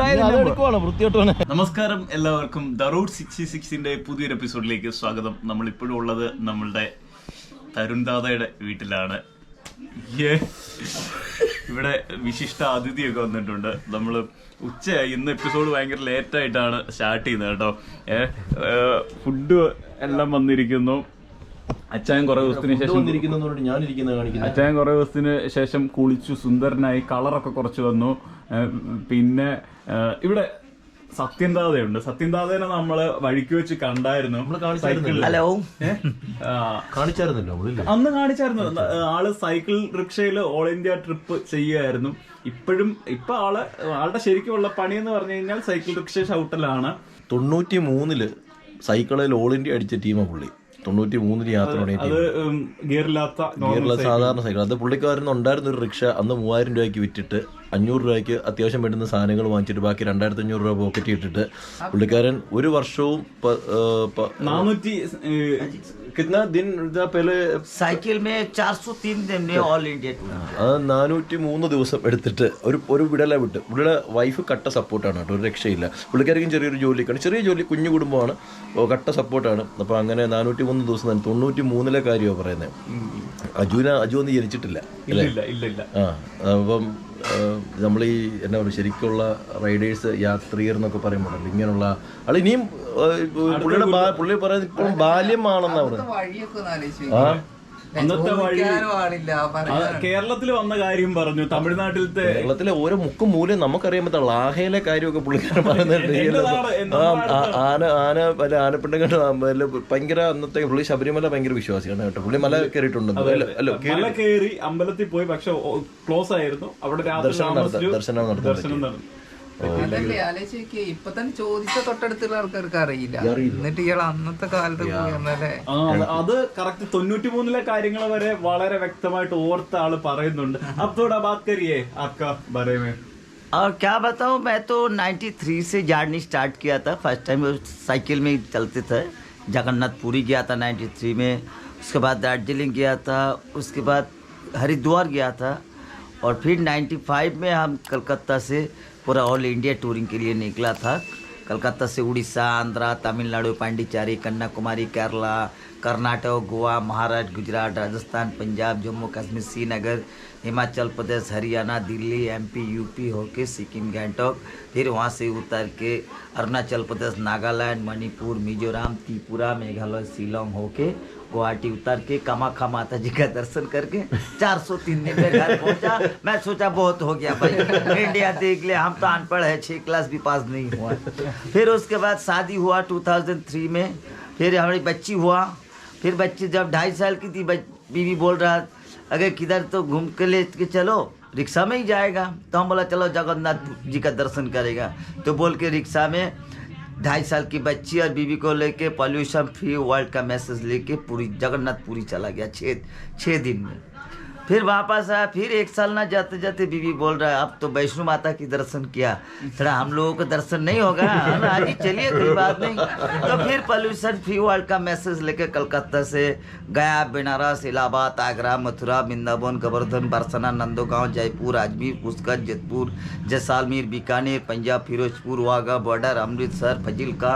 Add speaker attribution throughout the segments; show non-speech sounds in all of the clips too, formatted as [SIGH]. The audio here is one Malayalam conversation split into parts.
Speaker 1: നമസ്കാരം എല്ലാവർക്കും ദറൂട്ട് സിക്സ്റ്റി സിക്സിന്റെ പുതിയൊരു എപ്പിസോഡിലേക്ക് സ്വാഗതം നമ്മൾ ഇപ്പോഴും ഉള്ളത് നമ്മളുടെ തരുൺ ദാദയുടെ വീട്ടിലാണ് ഇവിടെ വിശിഷ്ട അതിഥിയൊക്കെ വന്നിട്ടുണ്ട് നമ്മൾ ഉച്ച ഇന്ന് എപ്പിസോഡ് ഭയങ്കര ലേറ്റ് ആയിട്ടാണ് സ്റ്റാർട്ട് ചെയ്യുന്നത് കേട്ടോ ഫുഡ് എല്ലാം വന്നിരിക്കുന്നു അച്ചായൻ കുറെ ദിവസത്തിന് ശേഷം അച്ചായൻ കുറെ ദിവസത്തിന് ശേഷം കുളിച്ചു സുന്ദരനായി കളറൊക്കെ കുറച്ച് വന്നു പിന്നെ ഇവിടെ സത്യന്താതയുണ്ട് സത്യന്താതേനെ നമ്മള് വഴിക്ക് വെച്ച് കണ്ടായിരുന്നു
Speaker 2: ഹലോ കാണിച്ചായിരുന്നല്ലോ
Speaker 1: അന്ന് കാണിച്ചായിരുന്നു ആള് സൈക്കിൾ റിക്ഷയിൽ ഓൾ ഇന്ത്യ ട്രിപ്പ് ചെയ്യുമായിരുന്നു ഇപ്പോഴും ഇപ്പൊ ആള് ആളുടെ ശരിക്കുമുള്ള പണി എന്ന് പറഞ്ഞു കഴിഞ്ഞാൽ സൈക്കിൾ റിക്ഷ ഷൗട്ടലാണ്
Speaker 2: തൊണ്ണൂറ്റി മൂന്നില് സൈക്കിളിൽ ഓൾ ഇന്ത്യ അടിച്ച ടീമാണ് പുള്ളി തൊണ്ണൂറ്റി മൂന്നിൽ യാത്ര ഗിയറില്ലാത്ത സാധാരണ സൈക്കിൾ അത് പുള്ളിക്കാരൻ ഉണ്ടായിരുന്ന ഒരു റിക്ഷ അന്ന് മൂവായിരം രൂപയ്ക്ക് വിറ്റിട്ട് അഞ്ഞൂറ് രൂപയ്ക്ക് അത്യാവശ്യം വേണ്ടുന്ന സാധനങ്ങൾ വാങ്ങിച്ചിട്ട് ബാക്കി രണ്ടായിരത്തി അഞ്ഞൂറ് രൂപ പോക്കറ്റ് ഇട്ടിട്ട് പുള്ളിക്കാരൻ ഒരു വർഷവും
Speaker 1: കിतना ദിൻ പേലെ
Speaker 3: സൈക്കിൾ മേ ചാർ സോ തീൻ ഓൾ ഇന്ത്യ
Speaker 2: അത് നാനൂറ്റി മൂന്ന് ദിവസം എടുത്തിട്ട് ഒരു ഒരു വിടല വിട്ട് പുള്ളിയുടെ വൈഫ് കട്ട സപ്പോർട്ടാണ് കേട്ടോ ഒരു രക്ഷയില്ല പുള്ളിക്കാർക്കും ചെറിയൊരു ജോലിക്കാണ് ചെറിയ ജോലി കുഞ്ഞു കുടുംബമാണ് കട്ട സപ്പോർട്ടാണ് അപ്പോൾ അങ്ങനെ നാനൂറ്റി മൂന്ന് ദിവസം തന്നെ തൊണ്ണൂറ്റി മൂന്നിലെ കാര്യമാണ് പറയുന്നത് അജുന അജു ഒന്നും ജനിച്ചിട്ടില്ല
Speaker 1: ആ അപ്പം
Speaker 2: നമ്മൾ ഈ എന്നാ പറയുക ശരിക്കുള്ള റൈഡേഴ്സ് യാത്രീയർ എന്നൊക്കെ പറയുമ്പോഴല്ലോ ഇങ്ങനെയുള്ള ആൾ ഇനിയും പുള്ളിയുടെ പുള്ളി പറയുന്നത് ഇപ്പോഴും ബാല്യമാണെന്നാണ്
Speaker 1: കേരളത്തിൽ വന്ന കാര്യം പറഞ്ഞു തമിഴ്നാട്ടിലത്തെ
Speaker 2: കേരളത്തിലെ ഓരോ മുക്കും മൂലം നമുക്കറിയാൻ ലാഹയിലെ കാര്യമൊക്കെ പുള്ളിക്കാരൻ പറയുന്നുണ്ട് ആന ആന അല്ല ആനപ്പിണ്ടം ഭയങ്കര അന്നത്തെ പുള്ളി ശബരിമല ഭയങ്കര വിശ്വാസിയാണ് കേട്ടോ പുള്ളി മല
Speaker 1: കയറിയിട്ടുണ്ട് കയറി അമ്പലത്തിൽ പോയി പക്ഷെ ക്ലോസ് ആയിരുന്നു അവിടെ
Speaker 2: ദർശനം നടത്തി ദർശനം നടത്തി
Speaker 3: ಕಂದಲೇ आले چې ಇಪ್ಪ ತನ್ನ ಚೋದಿಚಾ ತೊಟ್ಟೆ ಎತ್ತುලා ಕರ್ಕ ರಕ ಅರ ಇಲ್ಲ ಇನಿಟ್ ಇಗಳ ಅನ್ನತ ಕಾಲದ ಗುಣನೆಲೆ
Speaker 1: ಆ ಅದು ಕರೆಕ್ಟ್ 93 ಲೇ ಕಾರ್ಯಗಳ बारे വളരെ ವ್ಯಕ್ತമായിട്ട് ওরತಾ ಆಳು പറയുന്നുണ്ട് апಡಾ ಬಾತ್ ಕರಿಯೇ ಆಪ್ಕಾ ಬಾರೆ ಮೇ
Speaker 3: ಆ ಕ್ಯಾ ಬತಾಹು ಮೈ ತೋ 93 ಸೇ ಜಾರ್ನಿ ಸ್ಟಾರ್ಟ್ ಕಿಯಾ ಥ ಫಸ್ಟ್ ಟೈಮ್ ಮೇ ಸೈಕಲ್ ಮೇ ಚಲ್ತೆ ಥ ಜಗನ್ನಾಥಪುರಿ ಗಯಾ ಥ 93 ಮೇ ಉಸ್ಕೆ ಬಾದ್ ದಾರ್ಜಲಿಂಗ್ ಗಯಾ ಥ ಉಸ್ಕೆ ಬಾದ್ ಹರಿद्वार ಗಯಾ ಥ ಔರ್ ಫಿರ್ 95 ಮೇ ಹಮ್ ಕಲ್ಕತ್ತಾ ಸೇ पूरा ऑल इंडिया टूरिंग के लिए निकला था कलकत्ता से उड़ीसा आंध्रा तमिलनाडु पांडिचारी कन्याकुमारी केरला कर्नाटक गोवा महाराष्ट्र गुजरात राजस्थान पंजाब जम्मू कश्मीर श्रीनगर हिमाचल प्रदेश हरियाणा दिल्ली एमपी यूपी होके सिक्किम गैंगटॉक फिर वहाँ से उतर के अरुणाचल प्रदेश नागालैंड मणिपुर मिजोरम त्रिपुरा मेघालय शिलोंग होके गुवाहाटी उतर के कमाखा माता जी का दर्शन करके 403 दिन में घर पहुंचा मैं सोचा बहुत हो गया भाई इंडिया देख ले हम तो अनपढ़ है छः क्लास भी पास नहीं हुआ फिर उसके बाद शादी हुआ 2003 में फिर हमारी बच्ची हुआ फिर बच्ची जब ढाई साल की थी बीवी बोल रहा अगर किधर तो घूम के ले के चलो रिक्शा में ही जाएगा तो हम बोला चलो जगन्नाथ जी का दर्शन करेगा तो बोल के रिक्शा में ढाई साल की बच्ची और बीवी को लेके पॉल्यूशन फ्री वर्ल्ड का मैसेज लेके पूरी जगन्नाथपुरी चला गया छः छः दिन में फिर वापस आया फिर एक साल ना जाते जाते बीबी बोल रहा है अब तो वैष्णो माता की दर्शन किया थोड़ा हम लोगों का दर्शन नहीं होगा हाँ, हाँ, आज ही चलिए कोई बात नहीं तो फिर पॉल्यूशन फ्री वर्ल्ड का मैसेज लेके कलकत्ता से गया बनारस इलाहाबाद आगरा मथुरा वृंदावन गोवर्धन बरसना नंदोगांव जयपुर अजमेर पुष्कर जतपुर जैसालमेर बीकानेर पंजाब फिरोजपुर वाघा बॉर्डर अमृतसर फजिल का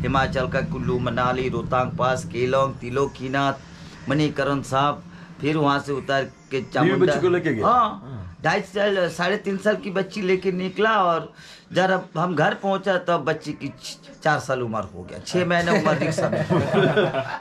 Speaker 3: हिमाचल का कुल्लू मनाली रोहतांग पास केलोंग तिलोकीनाथ मणिकरण साहब फिर वहाँ से उतार के
Speaker 1: चामुंडा लेके गया
Speaker 3: हाँ ढाई साल साढ़े तीन साल की बच्ची लेके निकला और जब हम घर पहुंचा तब तो बच्ची की चार साल उम्र हो गया छः महीने उम्र रिक्शा में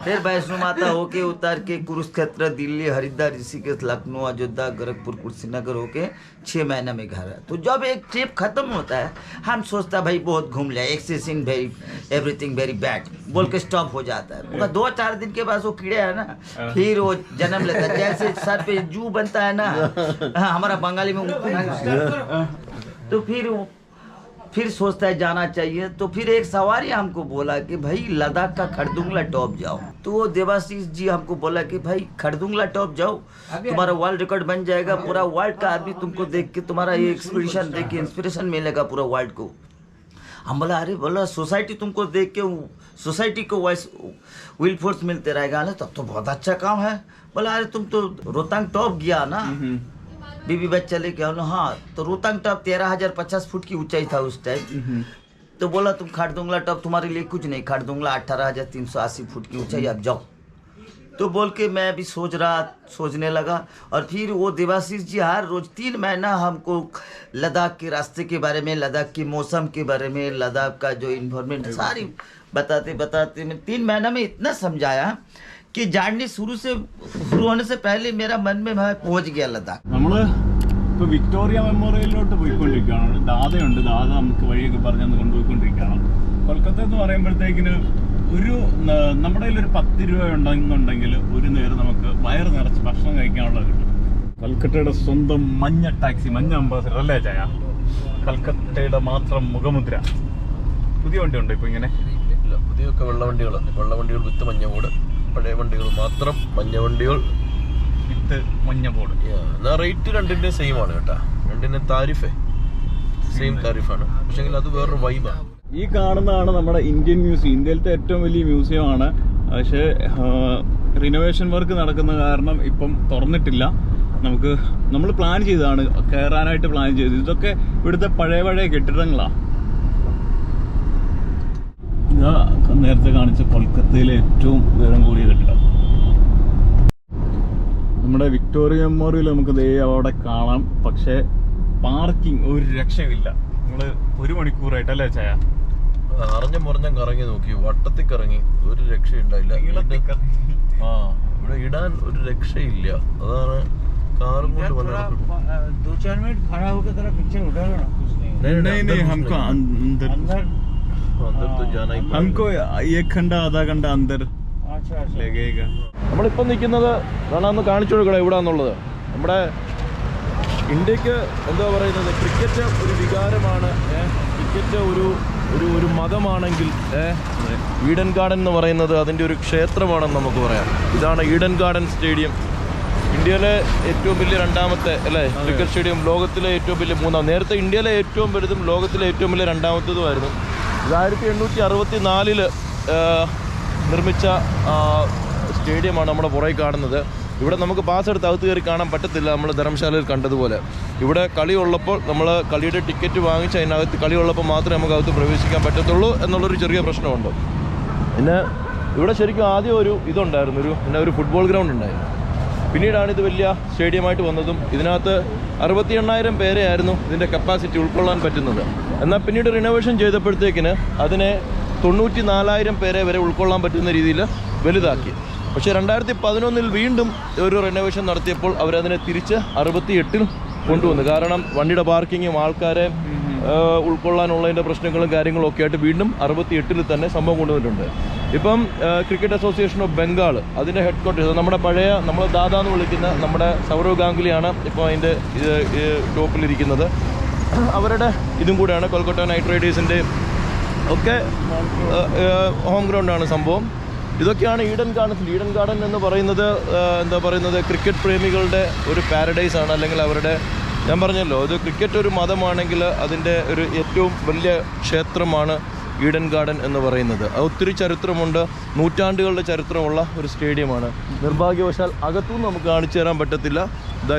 Speaker 3: [LAUGHS] फिर वैष्णो माता होके उतर के कुरुक्षेत्र दिल्ली हरिद्वार ऋषिकेश लखनऊ अयोध्या गोरखपुर कुर्सीनगर होके छः महीने में घर है तो जब एक ट्रिप खत्म होता है हम सोचता भाई बहुत घूम लिया exciting very everything very bad बोल के स्टॉप हो जाता है दो चार दिन के बाद वो कीड़े है ना हाँ। फिर वो जन्म लेता है जैसे सर पे जू बनता है ना [LAUGHS] हाँ, हमारा बंगाली में हाँ। तो फिर फिर सोचता है जाना चाहिए तो फिर एक सवारी हमको बोला कि भाई लद्दाख का खरदुंगला टॉप जाओ तो वो देवाशीष जी हमको बोला कि भाई खरदुंगला टॉप जाओ तुम्हारा वर्ल्ड रिकॉर्ड बन जाएगा पूरा वर्ल्ड का आदमी तुमको देख के तुम्हारा ये एक्सपीडिशन देख के इंस्पिरेशन मिलेगा पूरा वर्ल्ड को हम बोला अरे बोला सोसाइटी तुमको देख के सोसाइटी को वॉइस विल फोर्स मिलते रहेगा तब तो बहुत अच्छा काम है बोला अरे तुम तो रोहतांग टॉप गया ना हम्म, हम्म। बीबी बच्चा लेके हम हाँ तो रोहतांग टॉप तेरह हजार पचास फुट की ऊंचाई था उस टाइम हम्म। तो बोला तुम खाट दूंगा टॉप तुम्हारे लिए कुछ नहीं खाट दूंगा अट्ठारह हजार तीन सौ अस्सी फुट की ऊंचाई आप जाओ तो बोल के मैं अभी सोच रहा सोचने लगा और फिर वो देवाशीष जी हर रोज़ तीन महीना हमको लद्दाख के रास्ते के बारे में लद्दाख के मौसम के बारे में लद्दाख का जो इन्वामेंट सारी बताते बताते मैं तीन महीना में इतना समझाया कि जर्नी शुरू से शुरू होने से पहले मेरा मन में मैं पहुंच गया
Speaker 1: लद्दाख ഇപ്പൊ വിക്ടോറിയ മെമ്മോറിയലിലോട്ട് പോയിക്കൊണ്ടിരിക്കുകയാണ് ദാദയുണ്ട് ദാദ നമുക്ക് വഴിയൊക്കെ പറഞ്ഞു തന്നു കൊണ്ടുപോയിക്കൊണ്ടിരിക്കുകയാണ് കൊൽക്കത്ത എന്ന് പറയുമ്പോഴത്തേക്കിന് ഒരു നമ്മുടെ കയ്യിൽ ഒരു പത്ത് രൂപ ഉണ്ടെന്നുണ്ടെങ്കിൽ ഒരു നേരം നമുക്ക് വയറ് നിറച്ച് ഭക്ഷണം കഴിക്കാനുള്ള കിട്ടും കൽക്കട്ടയുടെ സ്വന്തം മഞ്ഞ ടാക്സി മഞ്ഞ അംബാസിഡർ അല്ലേ ചായ കൽക്കട്ടയുടെ മാത്രം മുഖമുദ്ര പുതിയ വണ്ടി ഉണ്ടോ ഇപ്പൊ ഇങ്ങനെ
Speaker 2: പുതിയൊക്കെ വെള്ള വെള്ളവണ്ടികൾ വെള്ള വണ്ടികൾ വിത്ത് മഞ്ഞ കൂട് പഴയ വണ്ടികൾ മാത്രം മഞ്ഞ വണ്ടികൾ
Speaker 1: വിത്ത് മഞ്ഞ ബോർഡ്
Speaker 2: എന്നാ റേറ്റ് രണ്ടിന്റെ സെയിം ആണ് കേട്ടാ രണ്ടിന്റെ താരിഫേ സെയിം താരിഫാണ് പക്ഷെ അത് വേറൊരു വൈബാണ്
Speaker 1: ഈ കാണുന്നതാണ് നമ്മുടെ ഇന്ത്യൻ മ്യൂസിയം ഇന്ത്യയിലത്തെ ഏറ്റവും വലിയ മ്യൂസിയം ആണ് പക്ഷേ റിനോവേഷൻ വർക്ക് നടക്കുന്ന കാരണം ഇപ്പം തുറന്നിട്ടില്ല നമുക്ക് നമ്മൾ പ്ലാൻ ചെയ്തതാണ് കയറാനായിട്ട് പ്ലാൻ ചെയ്തത് ഇതൊക്കെ ഇവിടുത്തെ പഴയ പഴയ കെട്ടിടങ്ങളാണ് ഇതാ നേരത്തെ കാണിച്ച കൊൽക്കത്തയിലെ ഏറ്റവും ഉയരം കൂടിയ കെട്ടിടം നമ്മുടെ വിക്ടോറിയ മെമ്മോറിയൽ നമുക്ക് ദേ അവിടെ കാണാം പക്ഷെ പാർക്കിംഗ് ഒരു രക്ഷയില്ല നമ്മൾ ഒരു മണിക്കൂറായിട്ട് അല്ലേ ചായ
Speaker 2: അറിഞ്ഞ മുറിഞ്ഞും കറങ്ങി നോക്കി വട്ടത്തിൽ കറങ്ങി ഒരു രക്ഷയുണ്ടായില്ല ആ ഇവിടെ ഇടാൻ ഒരു രക്ഷയില്ല അതാണ് കാറും
Speaker 3: കൊണ്ട്
Speaker 1: വന്നത് तो अंदर जाना ही हमको एक അന്തർ ലഗേഗ നിൽക്കുന്നത് വേണമെന്ന് കാണിച്ചു കൊടുക്കണം എവിടാന്നുള്ളത് നമ്മുടെ ഇന്ത്യക്ക് എന്താ പറയുന്നത് ക്രിക്കറ്റ് ഒരു വികാരമാണ് ക്രിക്കറ്റ് ഒരു ഒരു ഒരു മതമാണെങ്കിൽ
Speaker 2: ഈഡൻ ഗാർഡൻ എന്ന് പറയുന്നത് അതിൻ്റെ ഒരു ക്ഷേത്രമാണെന്ന് നമുക്ക് പറയാം
Speaker 1: ഇതാണ് ഈഡൻ ഗാർഡൻ സ്റ്റേഡിയം ഇന്ത്യയിലെ ഏറ്റവും വലിയ രണ്ടാമത്തെ അല്ലേ ക്രിക്കറ്റ് സ്റ്റേഡിയം ലോകത്തിലെ ഏറ്റവും വലിയ മൂന്നാം നേരത്തെ ഇന്ത്യയിലെ ഏറ്റവും വലുതും ലോകത്തിലെ ഏറ്റവും വലിയ രണ്ടാമത്തതുമായിരുന്നു ആയിരത്തി എണ്ണൂറ്റി അറുപത്തി നാലിൽ നിർമ്മിച്ച സ്റ്റേഡിയമാണ് നമ്മുടെ പുറകെ കാണുന്നത് ഇവിടെ നമുക്ക് പാസ് എടുത്ത് അകത്ത് കയറി കാണാൻ പറ്റത്തില്ല നമ്മൾ ധർമ്മശാലയിൽ കണ്ടതുപോലെ ഇവിടെ കളി ഉള്ളപ്പോൾ നമ്മൾ കളിയുടെ ടിക്കറ്റ് വാങ്ങിച്ച് അതിനകത്ത് കളി ഉള്ളപ്പോൾ മാത്രമേ നമുക്ക് അകത്ത് പ്രവേശിക്കാൻ പറ്റത്തുള്ളൂ എന്നുള്ളൊരു ചെറിയ പ്രശ്നമുണ്ട് പിന്നെ ഇവിടെ ശരിക്കും ആദ്യം ഒരു ഇതുണ്ടായിരുന്നു ഒരു പിന്നെ ഒരു ഫുട്ബോൾ ഗ്രൗണ്ട് ഉണ്ടായിരുന്നു പിന്നീടാണ് ഇത് വലിയ സ്റ്റേഡിയമായിട്ട് വന്നതും ഇതിനകത്ത് അറുപത്തി എണ്ണായിരം പേരെയായിരുന്നു ഇതിൻ്റെ കപ്പാസിറ്റി ഉൾക്കൊള്ളാൻ പറ്റുന്നത് എന്നാൽ പിന്നീട് റിനോവേഷൻ ചെയ്തപ്പോഴത്തേക്കിന് അതിനെ തൊണ്ണൂറ്റി നാലായിരം പേരെ വരെ ഉൾക്കൊള്ളാൻ പറ്റുന്ന രീതിയിൽ വലുതാക്കി പക്ഷേ രണ്ടായിരത്തി പതിനൊന്നിൽ വീണ്ടും ഒരു റിനോവേഷൻ നടത്തിയപ്പോൾ അവരതിനെ തിരിച്ച് അറുപത്തി എട്ടിൽ കൊണ്ടുവന്നു കാരണം വണ്ടിയുടെ പാർക്കിങ്ങും ആൾക്കാരെ ഉൾക്കൊള്ളാനുള്ളതിൻ്റെ പ്രശ്നങ്ങളും കാര്യങ്ങളും ഒക്കെ ആയിട്ട് വീണ്ടും അറുപത്തി എട്ടിൽ തന്നെ സംഭവം കൊണ്ടുവന്നിട്ടുണ്ട് ഇപ്പം ക്രിക്കറ്റ് അസോസിയേഷൻ ഓഫ് ബംഗാൾ അതിൻ്റെ ഹെഡ് ക്വാർട്ടേഴ്സ് നമ്മുടെ പഴയ നമ്മൾ ദാദ എന്ന് വിളിക്കുന്ന നമ്മുടെ സൗരവ് ഗാംഗുലിയാണ് ഇപ്പോൾ അതിൻ്റെ ടോപ്പിലിരിക്കുന്നത് അവരുടെ ഇതും കൂടെയാണ് കൊൽക്കത്ത നൈറ്റ് റൈഡേഴ്സിൻ്റെ ഒക്കെ ഹോം ഗ്രൗണ്ടാണ് സംഭവം ഇതൊക്കെയാണ് ഈഡൻ ഗാർഡൻസ് ഈഡൻ ഗാർഡൻ എന്ന് പറയുന്നത് എന്താ പറയുന്നത് ക്രിക്കറ്റ് പ്രേമികളുടെ ഒരു പാരഡൈസ് ആണ് അല്ലെങ്കിൽ അവരുടെ ഞാൻ പറഞ്ഞല്ലോ ഇത് ക്രിക്കറ്റ് ഒരു മതമാണെങ്കിൽ അതിൻ്റെ ഒരു ഏറ്റവും വലിയ ക്ഷേത്രമാണ് ഈഡൻ ഗാർഡൻ എന്ന് പറയുന്നത് ഒത്തിരി ചരിത്രമുണ്ട് നൂറ്റാണ്ടുകളുടെ ചരിത്രമുള്ള ഒരു സ്റ്റേഡിയമാണ് നിർഭാഗ്യവശാൽ അകത്തും നമുക്ക് കാണിച്ചു തരാൻ പറ്റത്തില്ല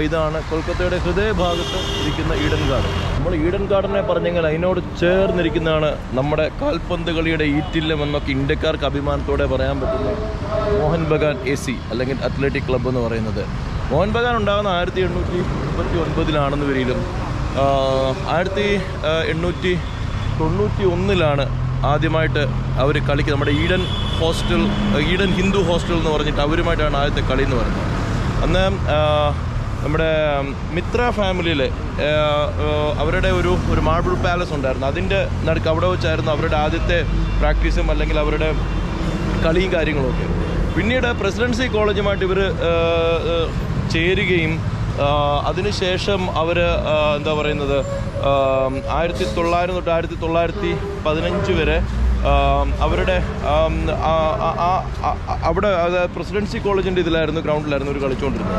Speaker 1: ഇതാണ് കൊൽക്കത്തയുടെ ഹൃദയഭാഗത്ത് ഇരിക്കുന്ന ഈഡൻ ഗാർഡൻ നമ്മൾ ഈഡൻ ഗാർഡനെ പറഞ്ഞെങ്കിൽ അതിനോട് ചേർന്നിരിക്കുന്നതാണ് നമ്മുടെ കാൽപന്ത് കളിയുടെ ഈറ്റില്ലം എന്നൊക്കെ ഇന്ത്യക്കാർക്ക് അഭിമാനത്തോടെ പറയാൻ പറ്റുന്ന മോഹൻ ബഗാൻ എ സി അല്ലെങ്കിൽ അത്ലറ്റിക് ക്ലബ്ബ് എന്ന് പറയുന്നത് മോഹൻ ബഗാൻ ഉണ്ടാകുന്ന ആയിരത്തി എണ്ണൂറ്റി മുപ്പത്തി ഒൻപതിലാണെന്ന് വരിയിലും ആയിരത്തി എണ്ണൂറ്റി തൊണ്ണൂറ്റി ഒന്നിലാണ് ആദ്യമായിട്ട് അവർ കളിക്ക് നമ്മുടെ Eden hostel Eden Hindu hostel എന്ന് പറഞ്ഞിട്ട് അവരുമായിട്ടാണ് ആദ്യത്തെ കളി എന്ന് പറയുന്നത് അന്ന് നമ്മുടെ മിത്ര ഫാമിലിയിലെ അവരുടെ ഒരു ഒരു മാർബിൾ പാലസ് ഉണ്ടായിരുന്നു അതിൻ്റെ നടുക്ക് അവിടെ വെച്ചായിരുന്നു അവരുടെ ആദ്യത്തെ പ്രാക്ടീസും അല്ലെങ്കിൽ അവരുടെ കളിയും കാര്യങ്ങളൊക്കെ പിന്നീട് പ്രസിഡൻസി കോളേജുമായിട്ട് ഇവർ ചേരുകയും അതിനുശേഷം അവർ എന്താ പറയുന്നത് ആയിരത്തി തൊള്ളായിരം തൊട്ട് ആയിരത്തി തൊള്ളായിരത്തി പതിനഞ്ച് വരെ അവരുടെ അവിടെ പ്രസിഡൻസി കോളേജിൻ്റെ ഇതിലായിരുന്നു ഗ്രൗണ്ടിലായിരുന്നു ഒരു കളിച്ചുകൊണ്ടിരുന്നത്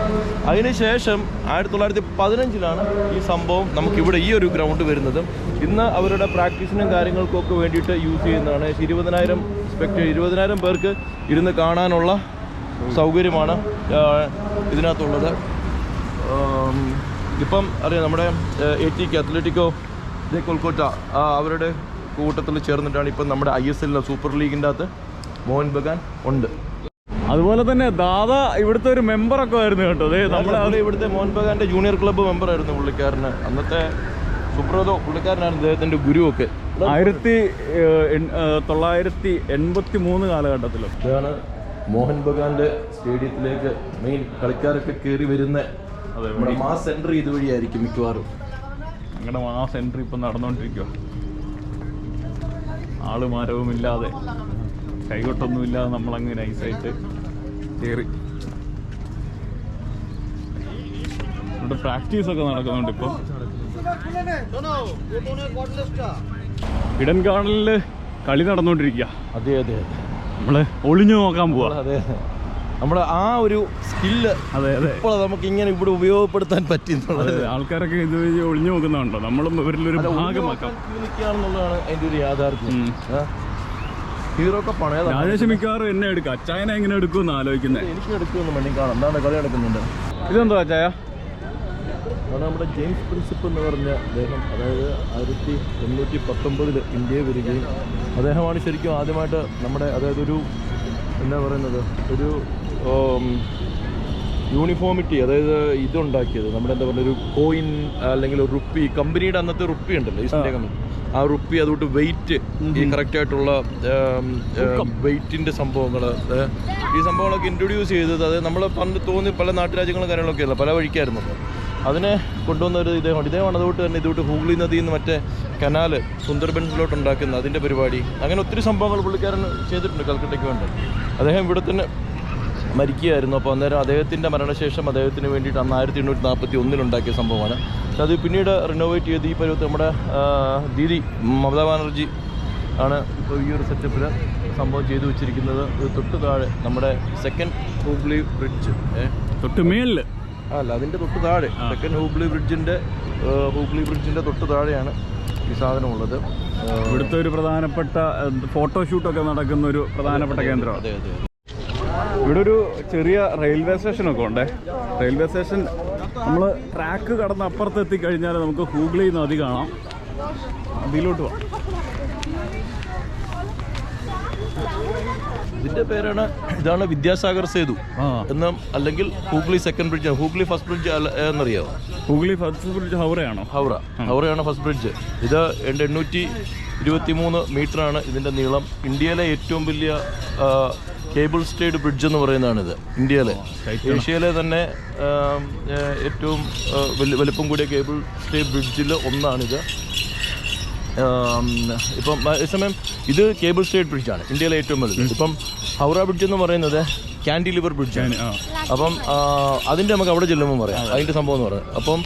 Speaker 1: അതിനുശേഷം ആയിരത്തി തൊള്ളായിരത്തി പതിനഞ്ചിലാണ് ഈ സംഭവം നമുക്കിവിടെ ഈ ഒരു ഗ്രൗണ്ട് വരുന്നത് ഇന്ന് അവരുടെ പ്രാക്ടീസിനും കാര്യങ്ങൾക്കൊക്കെ വേണ്ടിയിട്ട് യൂസ് ചെയ്യുന്നതാണ് ഇരുപതിനായിരം സ്പെക്ട ഇരുപതിനായിരം പേർക്ക് ഇരുന്ന് കാണാനുള്ള സൗകര്യമാണ് ഇതിനകത്തുള്ളത് ഇപ്പം അറിയാം നമ്മുടെ A K Atletico de Kolkata അവരുടെ കൂട്ടത്തിൽ ചേർന്നിട്ടാണ് ഇപ്പം നമ്മുടെ ഐ എസ് എല്ലിൻ്റെ സൂപ്പർ ലീഗിൻ്റെ അകത്ത് മോഹൻ ബഗാൻ ഉണ്ട് അതുപോലെ തന്നെ ദാദ ഇവിടുത്തെ ഒരു മെമ്പറൊക്കെ ആയിരുന്നു കേട്ടോ അതെ
Speaker 2: നമ്മുടെ ഇവിടുത്തെ മോഹൻ ബഗാൻ്റെ ജൂനിയർ ക്ലബ്ബ് മെമ്പറായിരുന്നു പുള്ളിക്കാരന് അന്നത്തെ സുബ്രതോ പുള്ളിക്കാരനാണ് അദ്ദേഹത്തിൻ്റെ ഗുരുവൊക്കെ
Speaker 1: ആയിരത്തി തൊള്ളായിരത്തി എൺപത്തി മൂന്ന് കാലഘട്ടത്തിലോ
Speaker 2: ഇതാണ് മോഹൻ ബഗാൻ്റെ സ്റ്റേഡിയത്തിലേക്ക് മെയിൻ കളിക്കാരൊക്കെ കയറി വരുന്ന നമ്മുടെ മാസ് എൻട്രി ഇതുവഴിയായിരിക്കും മിക്കവാറും
Speaker 1: ഞങ്ങളുടെ മാസ് എൻട്രി ഇപ്പം നടന്നുകൊണ്ടിരിക്കുക ആളുമാരവുമില്ലാതെ കൈകൊട്ടൊന്നുമില്ലാതെ നമ്മളങ്ങ് നൈസായിട്ട് കയറി ഇവിടെ പ്രാക്ടീസ് ഒക്കെ നടക്കുന്നുണ്ട് ഇപ്പോൾ ഇടൻകാടലിൽ കളി നടന്നുകൊണ്ടിരിക്കുക അതെ അതെ നമ്മൾ ഒളിഞ്ഞു നോക്കാൻ പോവാ അതെ
Speaker 2: നമ്മുടെ ആ ഒരു സ്കില്ല് അതെ ഇപ്പോൾ നമുക്ക് ഇങ്ങനെ ഇവിടെ ഉപയോഗപ്പെടുത്താൻ പറ്റി
Speaker 1: ആൾക്കാരൊക്കെ ഇത് ഒളിഞ്ഞു നോക്കുന്നുണ്ടോ നമ്മളും ഇവരിലൊരു ഭാഗമാക്കാം
Speaker 3: നിൽക്കുകയാണെന്നുള്ളതാണ് ഒരു യാഥാർത്ഥ്യം
Speaker 2: ഹീറോ
Speaker 1: മിക്കവാറും എന്നെ എടുക്കും അച്ചായന എങ്ങനെ എടുക്കുമെന്ന് ആലോചിക്കുന്നത്
Speaker 2: എനിക്ക് എടുക്കുമെന്ന് വേണ്ടി കാണാം എന്താണ് കളി എടുക്കുന്നുണ്ട്
Speaker 1: ഇതെന്തോ അച്ചായ നമ്മുടെ ജെയിംസ് പ്രിൻസിപ്പ് എന്ന് പറഞ്ഞ അദ്ദേഹം അതായത് ആയിരത്തി എണ്ണൂറ്റി പത്തൊമ്പതിൽ ഇന്ത്യയെ വരികയും അദ്ദേഹമാണ് ശരിക്കും ആദ്യമായിട്ട് നമ്മുടെ അതായത് ഒരു എന്താ പറയുന്നത് ഒരു യൂണിഫോമിറ്റി അതായത് ഇതുണ്ടാക്കിയത് നമ്മുടെ എന്താ പറയുക ഒരു കോയിൻ അല്ലെങ്കിൽ ഒരു റുപ്പി കമ്പനിയുടെ അന്നത്തെ റുപ്പി ഉണ്ടല്ലോ ഈ ഇന്ത്യ കമ്പനി ആ റുപ്പി അതുകൊണ്ട് വെയിറ്റ് ഈ കറക്റ്റ് ആയിട്ടുള്ള വെയിറ്റിന്റെ സംഭവങ്ങൾ ഈ സംഭവങ്ങളൊക്കെ ഇൻട്രൊഡ്യൂസ് ചെയ്തത് അത് നമ്മൾ പണ്ട് തോന്നി പല നാട്ടുരാജ്യങ്ങളും കാര്യങ്ങളൊക്കെ അല്ല പല വഴിക്കായിരുന്നു അതിനെ കൊണ്ടുവന്ന ഒരു ഇദ്ദേഹമാണ് ഇദ്ദേഹമാണ് അതുകൊണ്ട് തന്നെ ഇതുകൊണ്ട് ഹൂഗ്ലി നദിയിൽ നിന്ന് മറ്റേ കനാല് സുന്ദർബൻസിലോട്ട് ഉണ്ടാക്കുന്ന അതിൻ്റെ പരിപാടി അങ്ങനെ ഒത്തിരി സംഭവങ്ങൾ പുള്ളിക്കാരൻ ചെയ്തിട്ടുണ്ട് കൽക്കട്ടയ്ക്ക് വേണ്ടി അദ്ദേഹം ഇവിടെ തന്നെ മരിക്കുകയായിരുന്നു അപ്പോൾ അന്നേരം അദ്ദേഹത്തിൻ്റെ മരണശേഷം അദ്ദേഹത്തിന് വേണ്ടിയിട്ട് അന്ന് ആയിരത്തി എണ്ണൂറ്റി നാൽപ്പത്തി ഒന്നിലുണ്ടാക്കിയ സംഭവമാണ് അത് പിന്നീട് റിനോവേറ്റ് ചെയ്ത് ഈ പരുവത്ത് നമ്മുടെ ദീദി മമതാ ബാനർജി ആണ് ഇപ്പോൾ ഈ ഒരു സെറ്റപ്പിൽ സംഭവം ചെയ്തു വെച്ചിരിക്കുന്നത് തൊട്ട് താഴെ നമ്മുടെ സെക്കൻഡ് ഹൂബ്ലി ബ്രിഡ്ജ് തൊട്ട് മേലിൽ
Speaker 2: അല്ല അതിൻ്റെ തൊട്ട് താഴെ സെക്കൻഡ് ഹൂബ്ലി ബ്രിഡ്ജിൻ്റെ ഹൂബ്ലി ബ്രിഡ്ജിൻ്റെ തൊട്ട് താഴെയാണ് ഈ സാധനമുള്ളത്
Speaker 1: ഇവിടുത്തെ ഒരു പ്രധാനപ്പെട്ട ഫോട്ടോഷൂട്ടൊക്കെ നടക്കുന്ന ഒരു പ്രധാനപ്പെട്ട കേന്ദ്രം അതെ അതെ ഇവിടെ ഒരു ചെറിയ റെയിൽവേ ഒക്കെ ഉണ്ടേ റെയിൽവേ സ്റ്റേഷൻ നമ്മൾ ട്രാക്ക് കടന്ന് അപ്പുറത്ത് എത്തിക്കഴിഞ്ഞാൽ നമുക്ക് ഹൂഗ്ലി നദി കാണാം അതിലോട്ട് പോകാം
Speaker 2: ഇതിന്റെ പേരാണ് ഇതാണ് വിദ്യാസാഗർ സേതു എന്നും അല്ലെങ്കിൽ Hooghly second bridge Hooghly first bridge എന്നറിയാമോ
Speaker 1: ഹൂഗ്ലി ഫസ്റ്റ് ബ്രിഡ്ജ് ഹൗറയാണോ
Speaker 2: ഹൗറ ഹൗറയാണ് ഫസ്റ്റ് ബ്രിഡ്ജ് ഇത് എണ്ണൂറ്റി മൂന്ന് മീറ്ററാണ് ഇതിൻ്റെ നീളം ഇന്ത്യയിലെ ഏറ്റവും വലിയ കേബിൾ സ്റ്റേഡ് ബ്രിഡ്ജ് എന്ന് പറയുന്നതാണിത് ഇന്ത്യയിലെ ഏഷ്യയിലെ തന്നെ ഏറ്റവും വലിപ്പം കൂടിയ കേബിൾ സ്റ്റേഡ് ബ്രിഡ്ജിൽ ഒന്നാണിത് ഇപ്പം അതേസമയം ഇത് കേബിൾ സ്റ്റേഡ് ബ്രിഡ്ജാണ് ഇന്ത്യയിലെ ഏറ്റവും വലുത് ഇപ്പം ഹൗറ ബ്രിഡ്ജ് എന്ന് പറയുന്നത് ക്യാൻഡിലിവർ ബ്രിഡ്ജാണ് അപ്പം അതിൻ്റെ നമുക്ക് അവിടെ ചെല്ലുമ്പോൾ പറയാം അതിൻ്റെ സംഭവം എന്ന് പറയുന്നത് അപ്പം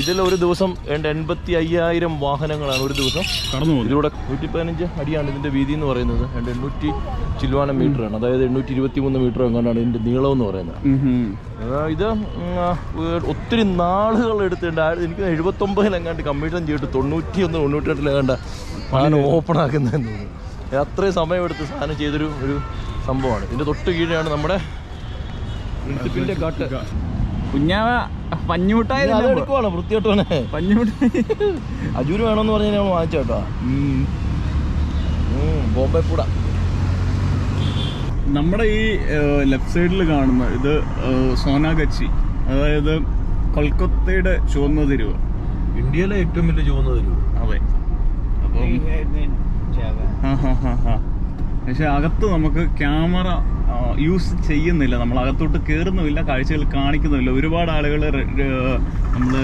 Speaker 2: ഇതിൽ ഒരു ദിവസം ഏണ്ട എൺപത്തി അയ്യായിരം വാഹനങ്ങളാണ് ഒരു ദിവസം കടന്നു ഇതിലൂടെ നൂറ്റി പതിനഞ്ച് അടിയാണ് ഇതിൻ്റെ വീതി എന്ന് പറയുന്നത് രണ്ട് എണ്ണൂറ്റി ചില്ലുവാനം ആണ് അതായത് എണ്ണൂറ്റി ഇരുപത്തി മൂന്ന് മീറ്റർ എങ്ങാണ്ടാണ് ഇതിൻ്റെ നീളം എന്ന് പറയുന്നത് ഇത് ഒത്തിരി നാളുകൾ എടുത്തിട്ടുണ്ട് എനിക്ക് എഴുപത്തി എഴുപത്തൊമ്പതിലെങ്ങാണ്ട് കമ്മീഷൻ ചെയ്തിട്ട് തൊണ്ണൂറ്റി ഒന്ന് തൊണ്ണൂറ്റി രണ്ടിലെങ്ങാണ്ട്
Speaker 1: ഞാൻ ഓപ്പൺ ആക്കുന്നതെന്ന്
Speaker 2: അത്രയും സമയമെടുത്ത് സാധനം ചെയ്തൊരു ഒരു സംഭവമാണ് ഇതിൻ്റെ തൊട്ട് കീഴെയാണ് നമ്മുടെ
Speaker 1: പ്രിൻസിപ്പിൻ്റെ കാട്ട് കുഞ്ഞാവ പഞ്ഞൂട്ടായി
Speaker 2: എടുക്കുവാണ് വൃത്തിയോട്ടാണ് പഞ്ഞൂട്ടായി അജൂര് വേണമെന്ന് പറഞ്ഞ ഞങ്ങൾ വാങ്ങിച്ചു കേട്ടോ ബോംബെ കൂട
Speaker 1: നമ്മുടെ ഈ ലെഫ്റ്റ് സൈഡിൽ കാണുന്ന ഇത് സോനാഗച്ചി അതായത് കൊൽക്കത്തയുടെ ചുവന്ന തെരുവ്
Speaker 2: ഇന്ത്യയിലെ ഏറ്റവും വലിയ ചുവന്ന തെരുവ് അതെ അപ്പം
Speaker 1: പക്ഷെ അകത്ത് നമുക്ക് ക്യാമറ യൂസ് ചെയ്യുന്നില്ല നമ്മൾ അകത്തോട്ട് കയറുന്നുമില്ല കാഴ്ചകൾ കാണിക്കുന്നുമില്ല ഒരുപാട് ആളുകൾ നമ്മൾ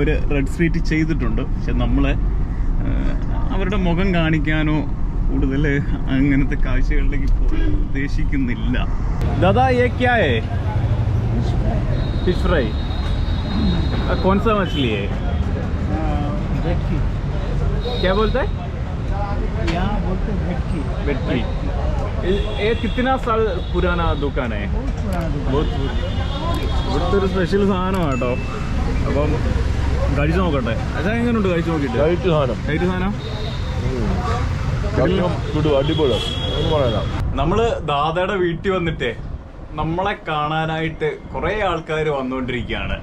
Speaker 1: ഒരു റെഡ് സ്ട്രീറ്റ് ചെയ്തിട്ടുണ്ട് പക്ഷെ നമ്മളെ അവരുടെ മുഖം കാണിക്കാനോ കൂടുതൽ അങ്ങനത്തെ കാഴ്ചകളിലേക്ക് പോകാൻ ഉദ്ദേശിക്കുന്നില്ല ദാദാ ഏ ക്യായേ ഫിഷ് ഫ്രൈ കോൺസ മച്ചിലിയേ क्या बोलते हैं बोलते ये कितना साल पुराना दुकान है बहुत ഇവിടുത്തെ ഒരു സ്പെഷ്യൽ സാധനമാണ് കേട്ടോ അപ്പം കഴിച്ചു നോക്കട്ടെ അച്ഛാ ഉണ്ട് കഴിച്ചു നോക്കിയിട്ട് ലൈറ്റ് സാധനം ലൈറ്റ് സാധനം അടിപൊളി നമ്മള് ദാദയുടെ വീട്ടിൽ വന്നിട്ടേ നമ്മളെ കാണാനായിട്ട് കുറെ ആൾക്കാർ വന്നുകൊണ്ടിരിക്കുകയാണ്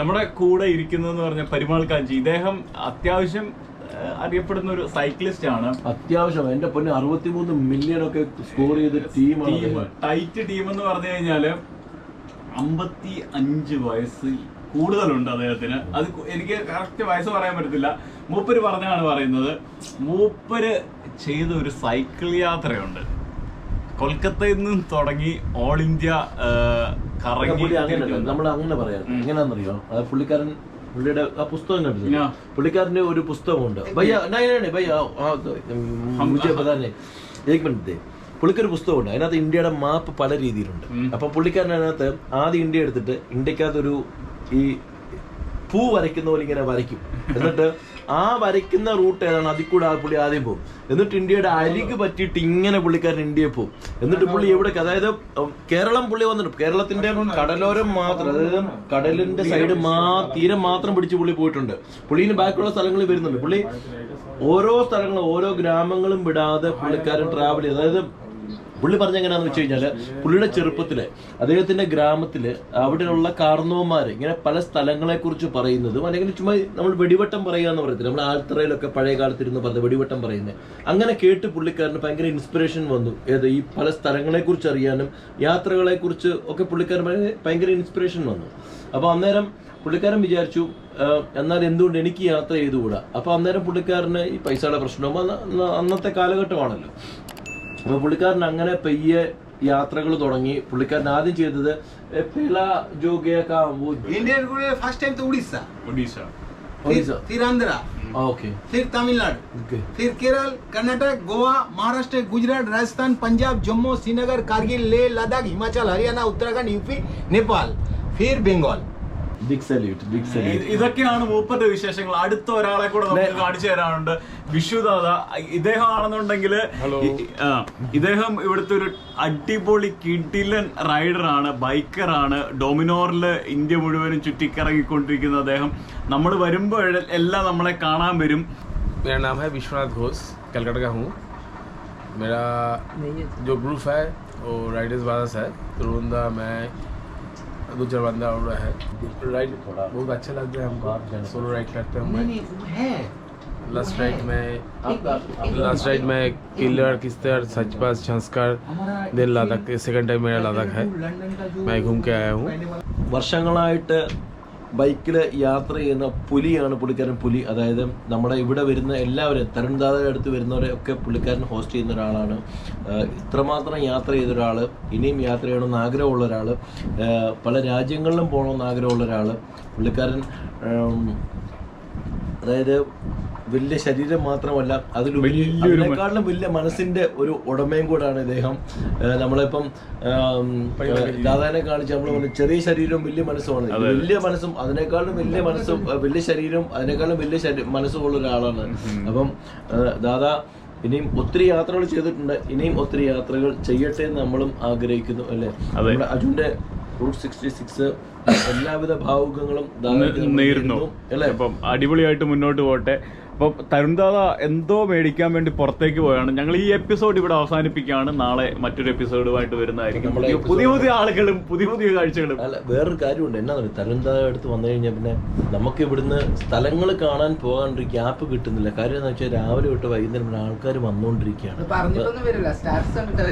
Speaker 1: നമ്മുടെ കൂടെ ഇരിക്കുന്നതെന്ന് പറഞ്ഞ പരിമാൾ കാഞ്ചി ഇദ്ദേഹം അത്യാവശ്യം അറിയപ്പെടുന്ന ഒരു സൈക്ലിസ്റ്റ് ആണ്
Speaker 2: അത്യാവശ്യം എന്റെ പൊന്നെ അറുപത്തിമൂന്ന് മില്യൺ ഒക്കെ സ്കോർ ചെയ്ത
Speaker 1: ടീമാണ് ടൈറ്റ് ടീം എന്ന് പറഞ്ഞു കഴിഞ്ഞാല് അമ്പത്തി അഞ്ച് വയസ്സ് കൂടുതലുണ്ട് അദ്ദേഹത്തിന് അത് എനിക്ക് കറക്റ്റ് വയസ്സ് പറയാൻ പറ്റത്തില്ല മൂപ്പര് പറഞ്ഞാണ് പറയുന്നത് മൂപ്പര് ചെയ്ത ഒരു സൈക്കിൾ യാത്രയുണ്ട് കൊൽക്കത്തയിൽ നിന്നും തുടങ്ങി ഓൾ ഇന്ത്യ കറങ്ങി
Speaker 2: നമ്മൾ അങ്ങനെ പറയാം എങ്ങനെയാണെന്നറിയോ പുള്ളിക്കാരൻ പുള്ളിയുടെ ആ പുസ്തകം കണ്ടില്ല പുള്ളിക്കാരന്റെ ഒരു പുസ്തകമുണ്ട് ഭയ്യ ഭയ്യ മുജെ പുള്ളിക്കൊരു പുസ്തകമുണ്ട് അതിനകത്ത് ഇന്ത്യയുടെ മാപ്പ് പല രീതിയിലുണ്ട് അപ്പൊ പുള്ളിക്കാരൻ അതിനകത്ത് ആദ്യം ഇന്ത്യ എടുത്തിട്ട് ഇന്ത്യക്കകത്തൊരു ഈ പൂ വരയ്ക്കുന്ന പോലെ ഇങ്ങനെ വരയ്ക്കും എന്നിട്ട് ആ വരയ്ക്കുന്ന റൂട്ട് ഏതാണ് അതിൽ കൂടെ ആ പുള്ളി ആദ്യം പോകും എന്നിട്ട് ഇന്ത്യയുടെ അരിക്ക് പറ്റിയിട്ട് ഇങ്ങനെ പുള്ളിക്കാരൻ ഇന്ത്യയിൽ പോകും എന്നിട്ട് പുള്ളി എവിടെ അതായത് കേരളം പുള്ളി വന്നിട്ട് കേരളത്തിന്റെ കടലോരം മാത്രം അതായത് കടലിന്റെ സൈഡ് മാ തീരം മാത്രം പിടിച്ച് പുള്ളി പോയിട്ടുണ്ട് പുള്ളീന് ബാക്കിയുള്ള സ്ഥലങ്ങളിൽ വരുന്നുണ്ട് പുള്ളി ഓരോ സ്ഥലങ്ങളും ഓരോ ഗ്രാമങ്ങളും വിടാതെ പുള്ളിക്കാരൻ ട്രാവൽ ചെയ്ത് അതായത് പുള്ളി പറഞ്ഞ എങ്ങനെയാന്ന് വെച്ച് കഴിഞ്ഞാല് പുള്ളിയുടെ ചെറുപ്പത്തിൽ അദ്ദേഹത്തിന്റെ ഗ്രാമത്തിൽ അവിടെയുള്ള കാർന്നോമാര് ഇങ്ങനെ പല സ്ഥലങ്ങളെ കുറിച്ച് പറയുന്നതും അല്ലെങ്കിൽ ചുമ്മാ നമ്മൾ വെടിവട്ടം പറയുക എന്ന് പറയത്തില്ല നമ്മൾ ആൽത്തറയിലൊക്കെ പഴയ കാലത്തിരുന്ന് പറഞ്ഞത് വെടിവട്ടം പറയുന്നത് അങ്ങനെ കേട്ട് പുള്ളിക്കാരന് ഭയങ്കര ഇൻസ്പിറേഷൻ വന്നു ഏത് ഈ പല സ്ഥലങ്ങളെ കുറിച്ച് അറിയാനും യാത്രകളെ കുറിച്ച് ഒക്കെ പുള്ളിക്കാരന് ഭയങ്കര ഇൻസ്പിറേഷൻ വന്നു അപ്പോൾ അന്നേരം പുള്ളിക്കാരൻ വിചാരിച്ചു എന്നാൽ എന്തുകൊണ്ട് എനിക്ക് യാത്ര ചെയ്തുകൂടാ അപ്പോൾ അന്നേരം പുള്ളിക്കാരന് ഈ പൈസയുടെ പ്രശ്നവും അന്നത്തെ കാലഘട്ടമാണല്ലോ അപ്പോൾ പുള്ളിക്കാരൻ അങ്ങനെ പയ്യെ യാത്രകൾ തുടങ്ങി പുള്ളിക്കാരൻ ആദ്യം ചെയ്തത് പേല ജോഗിയ Indian first time Odisha Odisha Odisha Thiruvananthapuram okay फिर तमिलनाडु फिर केरल कर्नाटक गोवा महाराष्ट्र गुजरात राजस्थान पंजाब जम्मू श्रीनगर कारगिल लेह लद्दाख हिमाचल हरियाणा उत्तराखंड यूपी नेपाल फिर Bengal big salute big salute ഇതൊക്കെയാണ് മൂപ്പന്റെ വിശേഷങ്ങൾ അടുത്ത ഒരാളെ കൂടെ നമുക്ക് കാണിച്ചു തരാനുണ്ട് വിഷുദാദ ഇദ്ദേഹം ആണെന്നുണ്ടെങ്കിൽ ഇദ്ദേഹം ഇവിടുത്തെ ഒരു അടിപൊളി കിടിലൻ റൈഡറാണ് ബൈക്കറാണ് ഡൊമിനോറിൽ ഇന്ത്യ മുഴുവനും ചുറ്റിക്കറങ്ങിക്കൊണ്ടിരിക്കുന്ന അദ്ദേഹം നമ്മൾ വരുമ്പോൾ എല്ലാം നമ്മളെ കാണാൻ വരും നാമ नाम है विश्वनाथ घोष कलकत्ता का हूँ मेरा जो ग्रुप है वो राइडर्स बारस है दो बंदा उड़ रहा है राइड बहुत अच्छा लग रहा है हमको सोलो राइड करते हैं नहीं लास्ट राइड में लास्ट राइड में किलर किस्तर सचपास संस्कार देन लद्दाख सेकंड टाइम मेरा लद्दाख है मैं घूम के आया हूँ വർഷങ്ങളായിട്ട് ബൈക്കിൽ യാത്ര ചെയ്യുന്ന പുലിയാണ് പുള്ളിക്കാരൻ പുലി അതായത് നമ്മുടെ ഇവിടെ വരുന്ന എല്ലാവരും തരുൺദാദയുടെ അടുത്ത് വരുന്നവരെ ഒക്കെ പുള്ളിക്കാരൻ ഹോസ്റ്റ് ചെയ്യുന്ന ഒരാളാണ് ഇത്രമാത്രം യാത്ര ചെയ്ത ഒരാൾ ഇനിയും യാത്ര ചെയ്യണമെന്ന് ആഗ്രഹമുള്ള ഒരാൾ പല രാജ്യങ്ങളിലും പോകണമെന്ന് ആഗ്രഹമുള്ള ഒരാൾ പുള്ളിക്കാരൻ അതായത് വലിയ ശരീരം മാത്രമല്ല അതിൽ അതിനേക്കാളും വലിയ മനസ്സിന്റെ ഒരു ഉടമയും കൂടാണ് ഇദ്ദേഹം നമ്മളിപ്പം ദാദാനെ കാണിച്ച് നമ്മൾ ചെറിയ ശരീരവും വലിയ മനസ്സുമാണ് വലിയ മനസ്സും അതിനേക്കാളും വലിയ മനസ്സും വലിയ ശരീരവും അതിനേക്കാളും വലിയ മനസ്സും ഉള്ള ഒരാളാണ് അപ്പം ദാദാ ഇനിയും ഒത്തിരി യാത്രകൾ ചെയ്തിട്ടുണ്ട് ഇനിയും ഒത്തിരി യാത്രകൾ ചെയ്യട്ടെ എന്ന് നമ്മളും ആഗ്രഹിക്കുന്നു അല്ലേ നമ്മുടെ അജുന്റെ എല്ലാവിധ ഭാവുകങ്ങളും നേരുന്നു അല്ലേ അടിപൊളിയായിട്ട് മുന്നോട്ട് പോകട്ടെ അപ്പോൾ തരുൺദാദ എന്തോ മേടിക്കാൻ വേണ്ടി പുറത്തേക്ക് പോയാണ് ഞങ്ങൾ ഈ എപ്പിസോഡ് ഇവിടെ അവസാനിപ്പിക്കുകയാണ് നാളെ മറ്റൊരു എപ്പിസോഡുമായിട്ട് വരുന്നതായിരിക്കും പുതിയ പുതിയ പുതിയ ആളുകളും പുതിയ പുതിയ കാഴ്ചകളും അല്ല വേറൊരു കാര്യമുണ്ട് എന്നാ പറയുക തരുൺദാദ അടുത്ത് വന്നു കഴിഞ്ഞാൽ പിന്നെ നമുക്ക് ഇവിടുന്ന് സ്ഥലങ്ങൾ കാണാൻ പോകാണ്ട് ഗ്യാപ്പ് കിട്ടുന്നില്ല കാര്യം എന്ന് വെച്ചാൽ രാവിലെ തൊട്ട് വൈകുന്നേരം ആൾക്കാർ വന്നുകൊണ്ടിരിക്കുകയാണ്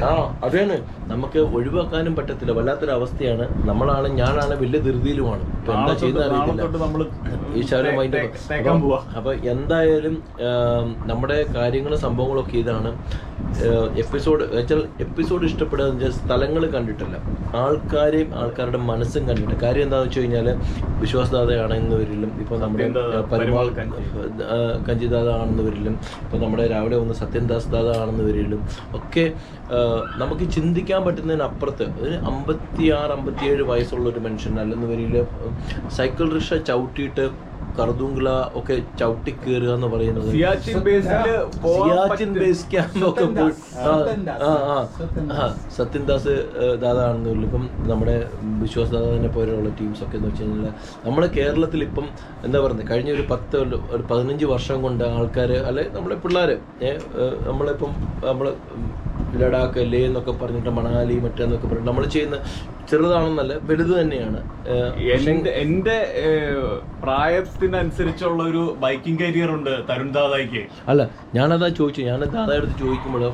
Speaker 2: ആ അതാണ് നമുക്ക് ഒഴിവാക്കാനും പറ്റത്തില്ല വല്ലാത്തൊരു അവസ്ഥയാണ് നമ്മളാണ് ഞാനാണ് വലിയ ധൃതിയിലുമാണ് എന്താ ചെയ്യുന്ന അറിയില്ല ഈ അപ്പൊ എന്തായാലും എന്തായാലും നമ്മുടെ കാര്യങ്ങളും സംഭവങ്ങളൊക്കെ ഇതാണ് എപ്പിസോഡ് വെച്ചാൽ എപ്പിസോഡ് ഇഷ്ടപ്പെടുക വെച്ചാൽ സ്ഥലങ്ങൾ കണ്ടിട്ടല്ല ആൾക്കാരെയും ആൾക്കാരുടെ മനസ്സും കണ്ടിട്ട് കാര്യം എന്താണെന്ന് വെച്ച് കഴിഞ്ഞാൽ വിശ്വാസദാതയാണെന്നവരിലും ഇപ്പോൾ നമ്മുടെ പരിമാൾ കഞ്ചിദാത ആണെന്നവരിലും ഇപ്പോൾ നമ്മുടെ രാവിലെ വന്ന സത്യൻദാസ് ദാത ആണെന്നവരിലും ഒക്കെ നമുക്ക് ചിന്തിക്കാൻ പറ്റുന്നതിനപ്പുറത്ത് ഒരു ആറ് അമ്പത്തിയേഴ് വയസ്സുള്ള ഒരു മനുഷ്യൻ അല്ലെന്നവരിൽ സൈക്കിൾ റിക്ഷ ചവിട്ടിയിട്ട് കർദുംഗ്ല ഒക്കെ ചവിട്ടി കയറുക എന്ന് പറയുന്നത് സിയാച്ചിൻ ബേസ് ക്യാമ്പ് ഒക്കെ പോയി സത്യൻ ദാസ് ദാദാണെന്നുള്ളു ഇപ്പം നമ്മുടെ വിശ്വാസ് ദാദാ തന്നെ പോലെയുള്ള ടീംസ് ഒക്കെ എന്ന് വെച്ച് കഴിഞ്ഞാൽ നമ്മുടെ കേരളത്തിൽ ഇപ്പം എന്താ പറയുന്നത് കഴിഞ്ഞ ഒരു പത്ത് ഒരു പതിനഞ്ച് വർഷം കൊണ്ട് ആൾക്കാർ അല്ലെ നമ്മളെ പിള്ളേർ നമ്മളിപ്പം നമ്മൾ ലഡാക്ക് ലേ എന്നൊക്കെ പറഞ്ഞിട്ട് മണാലി മറ്റേന്നൊക്കെ പറഞ്ഞു നമ്മൾ ചെയ്യുന്ന ചെറുതാണെന്നല്ല വലുത് തന്നെയാണ് എന്റെ പ്രായത്തിനനുസരിച്ചുള്ള ഒരു ബൈക്കിംഗ് കരിയർ ഉണ്ട് തരുൺ ദാദായ്ക്ക് അല്ല ഞാനതാ ചോദിച്ചു ഞാൻ ദാദായെടുത്ത് ചോദിക്കുമ്പോൾ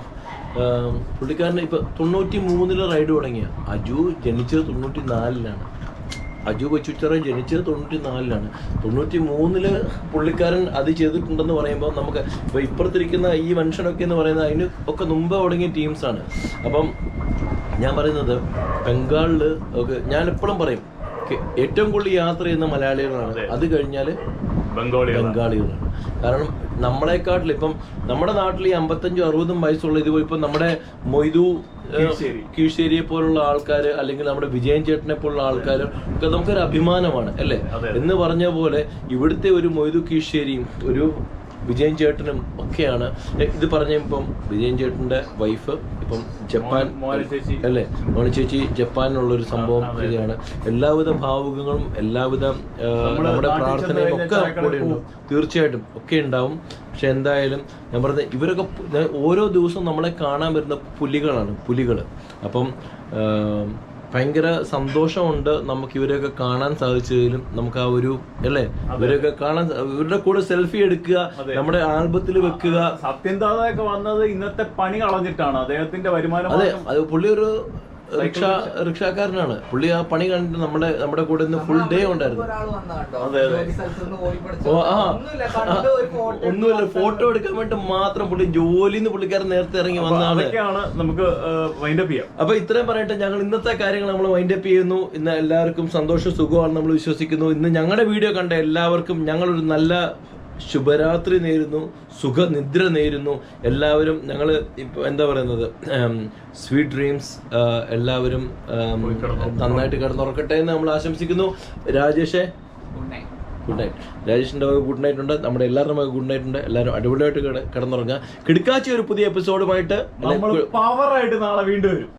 Speaker 2: പുള്ളിക്കാരന് ഇപ്പൊ തൊണ്ണൂറ്റി മൂന്നില് റൈഡ് തുടങ്ങിയ അജു ജനിച്ചത് തൊണ്ണൂറ്റി നാലിലാണ് അജു കൊച്ചുറ ജനിച്ചത് തൊണ്ണൂറ്റി നാലിലാണ് തൊണ്ണൂറ്റി മൂന്നില് പുള്ളിക്കാരൻ അത് ചെയ്തിട്ടുണ്ടെന്ന് പറയുമ്പോൾ നമുക്ക് ഇപ്പൊ ഇപ്പുറത്തിരിക്കുന്ന ഈ മനുഷ്യനൊക്കെ എന്ന് പറയുന്നത് അതിന് ഒക്കെ മുമ്പ് തുടങ്ങിയ ടീംസാണ് അപ്പം ഞാൻ പറയുന്നത് ബംഗാളിൽ ഒക്കെ ഞാൻ എപ്പോഴും പറയും ഏറ്റവും കൂടുതൽ യാത്ര ചെയ്യുന്ന മലയാളികളാണ് അത് കഴിഞ്ഞാൽ ബംഗാളികളാണ് കാരണം നമ്മളെക്കാട്ടിൽ ഇപ്പം നമ്മുടെ നാട്ടിൽ ഈ അമ്പത്തഞ്ചും അറുപതും വയസ്സുള്ള ഇതുപോലെ ഇപ്പം നമ്മുടെ മൊയ്തു കീഴ്ശേരിയെ പോലുള്ള ആൾക്കാർ അല്ലെങ്കിൽ നമ്മുടെ വിജയൻ ചേട്ടനെ പോലുള്ള ആൾക്കാർ ഒക്കെ നമുക്കൊരു അഭിമാനമാണ് അല്ലേ എന്ന് പറഞ്ഞ പോലെ ഇവിടുത്തെ ഒരു മൊയ്തു കീഴ്ശേരിയും ഒരു വിജയൻ ചേട്ടനും ഒക്കെയാണ് ഇത് പറഞ്ഞ ഇപ്പം വിജയൻ ചേട്ടന്റെ വൈഫ് ഇപ്പം ജപ്പാൻ അല്ലേ മോണി ചേച്ചി ഒരു സംഭവം ശരിയാണ് എല്ലാവിധ ഭാവുകങ്ങളും എല്ലാവിധ നമ്മുടെ പ്രാർത്ഥനയും ഒക്കെ കൂടെ തീർച്ചയായിട്ടും ഒക്കെ ഉണ്ടാവും പക്ഷെ എന്തായാലും ഞാൻ പറഞ്ഞത് ഇവരൊക്കെ ഓരോ ദിവസവും നമ്മളെ കാണാൻ വരുന്ന പുലികളാണ് പുലികൾ അപ്പം ഭയങ്കര സന്തോഷമുണ്ട് നമുക്ക് ഇവരെയൊക്കെ കാണാൻ സാധിച്ചതിലും നമുക്ക് ആ ഒരു അല്ലേ ഇവരെയൊക്കെ കാണാൻ ഇവരുടെ കൂടെ സെൽഫി എടുക്കുക നമ്മുടെ ആൽബത്തിൽ വെക്കുക സത്യൻദാദയൊക്കെ വന്നത് ഇന്നത്തെ പണി കളഞ്ഞിട്ടാണ് അദ്ദേഹത്തിന്റെ വരുമാനം അതെ അത് പുള്ളി ഒരു റിക്ഷ റിക്ഷക്കാരനാണ് പുള്ളി ആ പണി കണ്ടിട്ട് നമ്മുടെ നമ്മുടെ കൂടെ നിന്ന് ഫുൾ ഡേ ഉണ്ടായിരുന്നു അതെ അതെ ഒന്നുമില്ല ഫോട്ടോ എടുക്കാൻ വേണ്ടി മാത്രം പുള്ളി നിന്ന് പുള്ളിക്കാരൻ നേരത്തെ ഇറങ്ങി വന്നാണ് നമുക്ക് വൈൻഡപ്പ് ചെയ്യാം അപ്പൊ ഇത്രയും പറയട്ടെ ഞങ്ങൾ ഇന്നത്തെ കാര്യങ്ങൾ നമ്മൾ വൈൻഡപ്പ് ചെയ്യുന്നു ഇന്ന് എല്ലാവർക്കും സന്തോഷം സുഖമാണ് നമ്മൾ വിശ്വസിക്കുന്നു ഇന്ന് ഞങ്ങളുടെ വീഡിയോ കണ്ട എല്ലാവർക്കും ഞങ്ങളൊരു നല്ല ശുഭരാത്രി നേരുന്നു സുഖനിദ്ര നേരുന്നു എല്ലാവരും ഞങ്ങൾ എന്താ പറയുന്നത് സ്വീറ്റ് ഡ്രീംസ് എല്ലാവരും നന്നായിട്ട് കിടന്നുറക്കട്ടെ എന്ന് നമ്മൾ ആശംസിക്കുന്നു രാജേഷേ ഗുഡ് നൈറ്റ് രാജേഷിൻ്റെ വക ഗുഡ് നൈറ്റ് ഉണ്ട് നമ്മുടെ എല്ലാവരുടെ വക ഗുഡ് നൈറ്റ് ഉണ്ട് എല്ലാവരും അടിപൊളിയായിട്ട് കിടന്നുറങ്ങുക കിടക്കാച്ചി ഒരു പുതിയ എപ്പിസോഡുമായിട്ട് നമ്മൾ പവറായിട്ട് നാളെ വീണ്ടും വരും